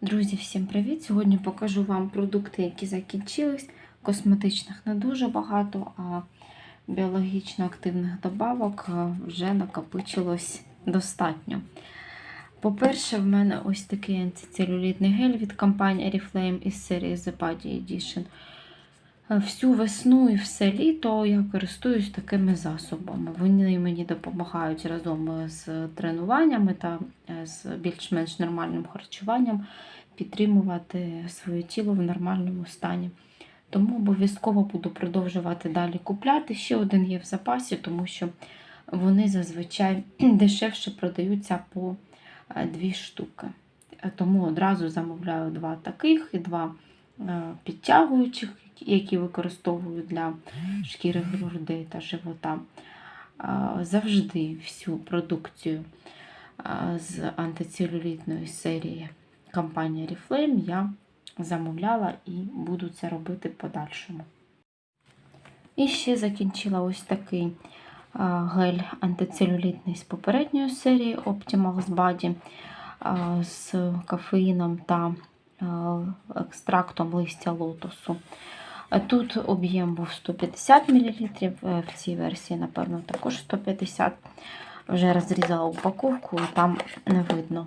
Друзі, всім привіт! Сьогодні покажу вам продукти, які закінчились. Косметичних не дуже багато, а біологічно активних добавок е, вже накопичилось достатньо. По-перше, в мене ось такий антицелюлітний гель від компанії Oriflame із серії The Body Edition. Е, Всю весну і все літо я користуюсь такими засобами. Вони мені допомагають разом з тренуваннями та е, з більш-менш нормальним харчуванням підтримувати своє тіло в нормальному стані. Тому обов'язково буду продовжувати далі купляти. Ще один є в запасі, тому що вони зазвичай дешевше продаються по е, дві штуки. Е, Тому одразу замовляю два таких і два е, підтягуючих, які використовую для шкіри грудей та живота. Завжди всю продукцію з антицелюлітної серії компанії Oriflame я замовляла і буду це робити подальшому. І ще закінчила ось такий гель антицелюлітний з попередньої серії Optimals Body з кофеїном та екстрактом листя лотосу. Тут об'єм був 150 мл, в цій версії, напевно, також 150 Вже розрізала упаковку і там не видно.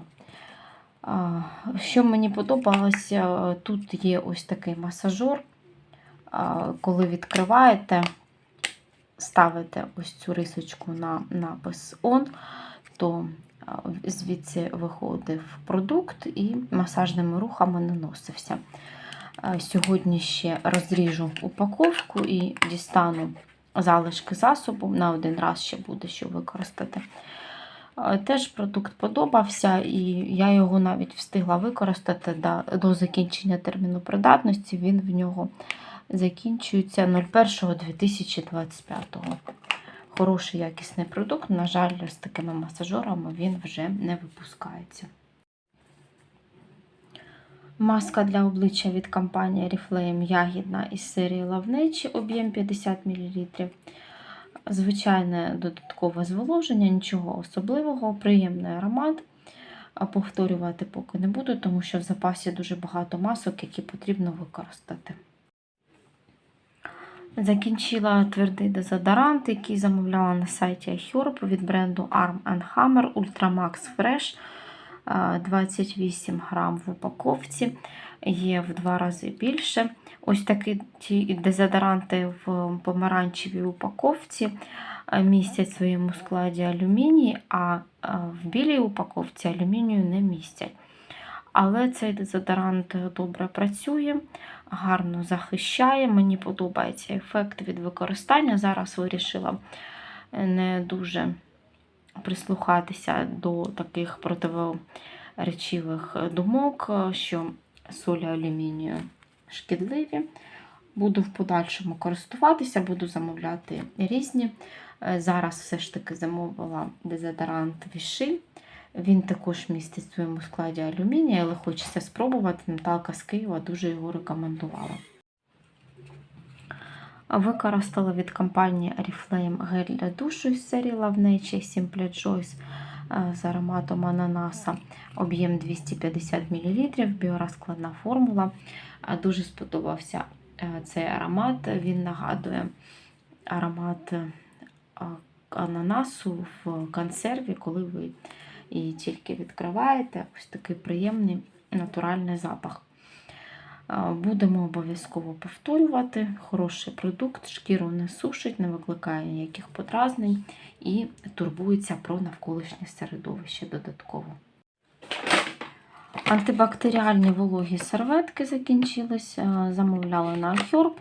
Що мені подобалося, тут є ось такий масажор. Коли відкриваєте, ставите ось цю рисочку на напис On, то звідси виходив продукт і масажними рухами наносився. Сьогодні ще розріжу упаковку і дістану залишки засобу. На один раз ще буде що використати. Теж продукт подобався, і я його навіть встигла використати до, закінчення терміну придатності. Він в нього закінчується 01.2025. Хороший якісний продукт. На жаль, з такими масажорами він вже не випускається. Маска для обличчя від компанії Oriflame ягідна із серії Nature, об'єм 50 мл. Звичайне додаткове зволоження, нічого особливого, приємний аромат. Повторювати поки не буду, тому що в запасі дуже багато масок, які потрібно використати. Закінчила твердий дезодорант, який замовляла на сайті iHerb від бренду Arm Hammer Ultra Max Fresh. 28 грам в упаковці, є в два рази більше. Ось такі ті дезодоранти в помаранчевій упаковці містять в своєму складі алюміній, а в білій упаковці алюмінію не містять. Але цей дезодорант добре працює, гарно захищає. Мені подобається ефект від використання. Зараз вирішила не дуже прислухатися до таких противоречивих думок, що солі алюмінію шкідливі. Буду в подальшому користуватися, буду замовляти різні. Зараз все ж таки замовила дезодорант Віши. Він також містить в своєму складі алюміній, але хочеться спробувати. Наталка з Києва дуже його рекомендувала. Використала від компанії Oriflame гель для душу із серії Love Nature Simple Joyce з ароматом ананаса. Об'єм 250 мл, біорозкладна формула. Дуже сподобався цей аромат. Він нагадує аромат ананасу в консерві, коли ви її тільки відкриваєте. Ось такий приємний натуральний запах. Будемо обов'язково повторювати. Хороший продукт, шкіру не сушить, не викликає ніяких подразнень і турбується про навколишнє середовище додатково. Антибактеріальні вологі серветки закінчилися, замовляла на Herb.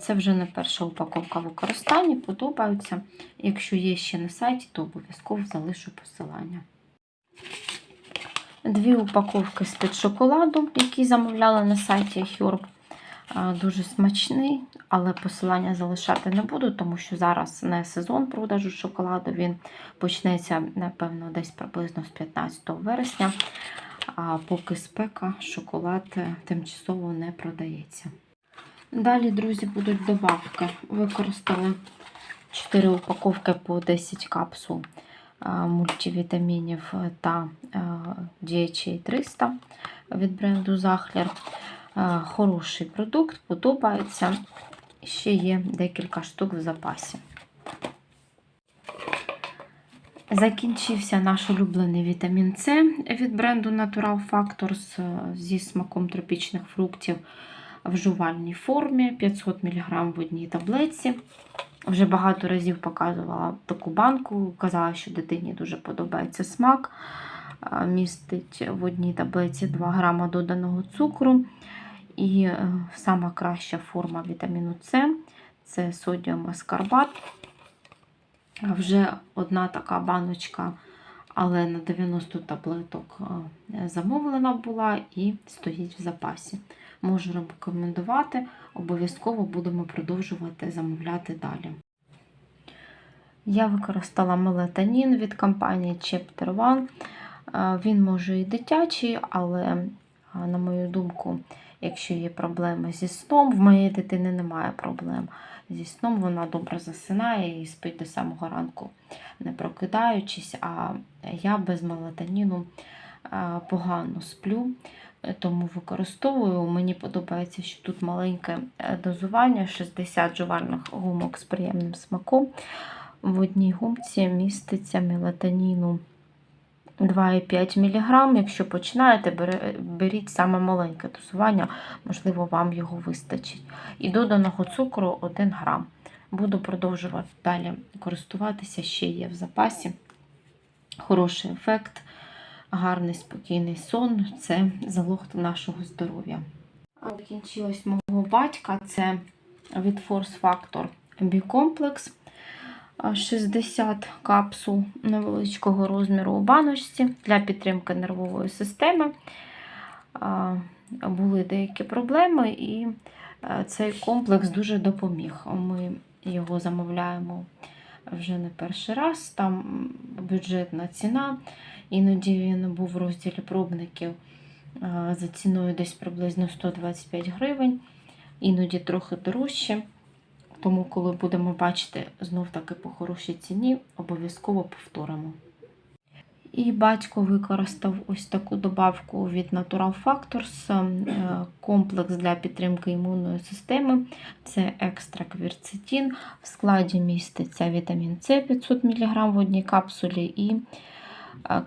Це вже не перша упаковка використання, подобаються. Якщо є ще на сайті, то обов'язково залишу посилання. Дві упаковки з-під шоколаду, які замовляли на сайті Herb. Дуже смачний, але посилання залишати не буду, тому що зараз не сезон продажу шоколаду. Він почнеться, напевно, десь приблизно з 15 вересня. А поки спека, шоколад тимчасово не продається. Далі, друзі, будуть добавки. Використали 4 упаковки по 10 капсул мультивітамінів та DHA 300. від бренду Захлер. Е, Хороший продукт, подобається. Ще є декілька штук в запасі. Закінчився наш улюблений вітамін С від бренду Natural Factors е, зі смаком тропічних фруктів в жувальній формі 500 мг в одній таблетці. Вже багато разів показувала таку банку, казала, що дитині дуже подобається смак. Містить в одній таблетці 2 грама доданого цукру. І е, сама краща форма вітаміну С це содіум аскарбат. Вже одна така баночка, але на 90 таблеток е, замовлена була і стоїть в запасі. Можу рекомендувати, обов'язково будемо продовжувати замовляти далі. Я використала мелатонін від компанії Chapter One. Е, Він може і дитячий, але, е, на мою думку, якщо є проблеми зі сном, в моєї дитини немає проблем зі сном, вона добре засинає і спить до самого ранку, не прокидаючись, а я без мелатоніну погано сплю, е, тому використовую. Мені подобається, що тут маленьке е, дозування, 60 жувальних гумок з приємним смаком. В одній гумці міститься мелатоніну 2,5 мг. Якщо починаєте, беріть саме маленьке дозування, можливо, вам його вистачить. І доданого цукру 1 грам. Буду продовжувати далі користуватися, ще є в запасі. Хороший ефект, гарний спокійний сон це залог нашого здоров'я. А Закінчилось мого батька це від Force Factor B-комплекс. 60 капсул невеличкого розміру у баночці для підтримки нервової системи. Були деякі проблеми, і е, цей комплекс дуже допоміг. Ми його замовляємо вже не перший раз. Там бюджетна ціна. Іноді він був в розділі пробників за ціною десь приблизно 125 гривень, іноді трохи дорожче. Тому, коли будемо бачити знов таки по хорошій ціні, обов'язково повторимо. І батько використав ось таку добавку від Natural Factors, е, комплекс для підтримки імунної системи. Це екстра квірцетин. В складі міститься вітамін С 500 мг в одній капсулі і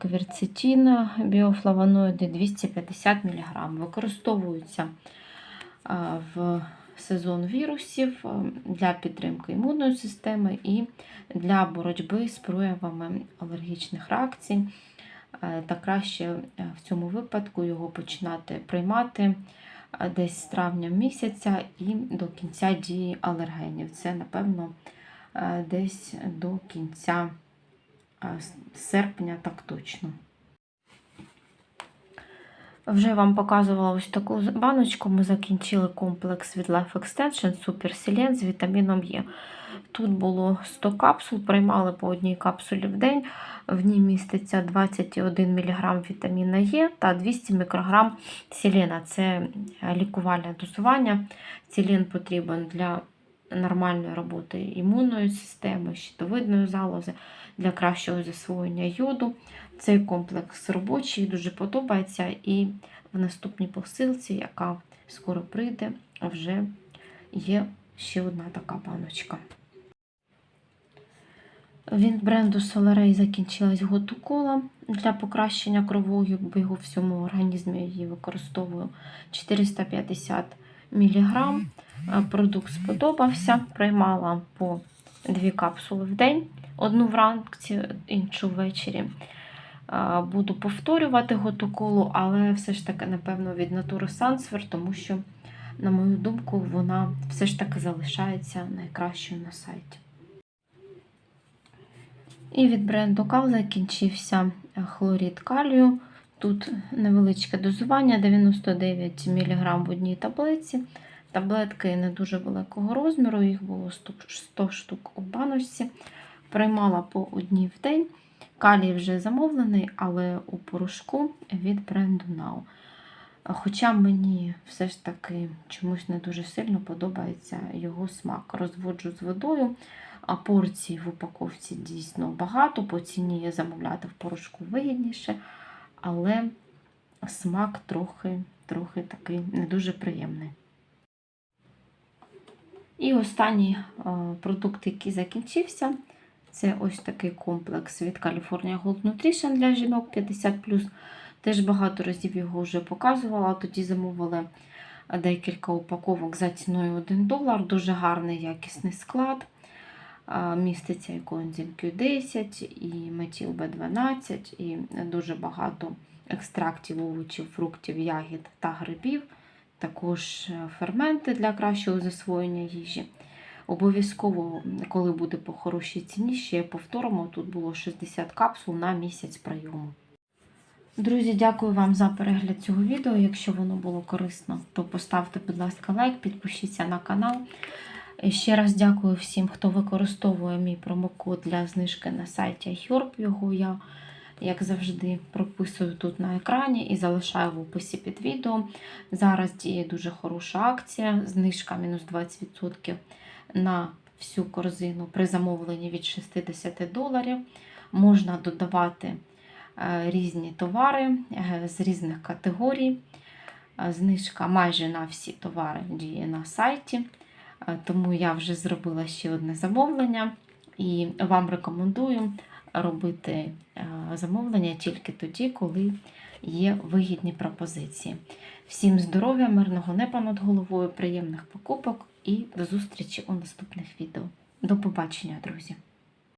квірцетин, біофлавоноїди 250 мг. Використовуються в сезон вірусів для підтримки імунної системи і для боротьби з проявами алергічних реакцій. Та краще в цьому випадку його починати приймати десь з травня місяця і до кінця дії алергенів. Це, напевно, десь до кінця серпня, так точно. Вже вам показувала ось таку баночку. Ми закінчили комплекс від Life Extension Super Selen з вітаміном Е. Тут було 100 капсул, приймали по одній капсулі в день. В ній міститься 21 мг вітаміна Е та 200 мікрограм селена. Це лікувальне дозування. Селен потрібен для нормальної роботи імунної системи, щитовидної залози, для кращого засвоєння йоду. Цей комплекс робочий, дуже подобається. І в наступній посилці, яка скоро прийде, вже є ще одна така баночка. Від бренду Solaray закінчилась готукола для покращення кровообігу в всьому організмі. Її використовую 450 мг. Продукт сподобався. Приймала по дві капсули в день, одну вранці, іншу ввечері. Буду повторювати готоколу, але все ж таки, напевно, від натури Сансвер, тому що, на мою думку, вона все ж таки залишається найкращою на сайті. І від бренду Кал закінчився хлорід калію. Тут невеличке дозування 99 мг в одній таблиці. Таблетки не дуже великого розміру, їх було 100 100 штук у баночці. Приймала по одній в день. Калій вже замовлений, але у порошку від бренду Now. Хоча мені все ж таки чомусь не дуже сильно подобається його смак. Розводжу з водою, а порцій в упаковці дійсно багато. По ціні замовляти в порошку вигідніше, але смак трохи, трохи такий не дуже приємний. І останній е, продукт, який закінчився, це ось такий комплекс від California Gold Nutrition для жінок 50. Теж багато разів його вже показувала. Тоді замовили декілька упаковок за ціною 1 долар. Дуже гарний якісний склад. Міститься і коензим Q10, і метіл B12, і дуже багато екстрактів овочів, фруктів, ягід та грибів. Також е, ферменти для кращого засвоєння їжі. Обов'язково, коли буде по хорошій ціні, ще повторимо, тут було 60 капсул на місяць прийому. Друзі, дякую вам за перегляд цього відео. Якщо воно було корисно, то поставте, будь ласка, лайк, підпишіться на канал. Ще раз дякую всім, хто використовує мій промокод для знижки на сайті iHerb. Його я, як завжди, прописую тут на екрані і залишаю в описі під відео. Зараз діє дуже хороша акція, знижка мінус 20% на всю корзину при замовленні від 60 доларів. Можна додавати е, різні товари е, з різних категорій. Е, Знижка майже на всі товари діє на сайті. Е, Тому я вже зробила ще одне замовлення і вам рекомендую робити е, замовлення тільки тоді, коли є вигідні пропозиції. Всім здоров'я, мирного неба над головою, приємних покупок і до зустрічі у наступних відео. До побачення, друзі!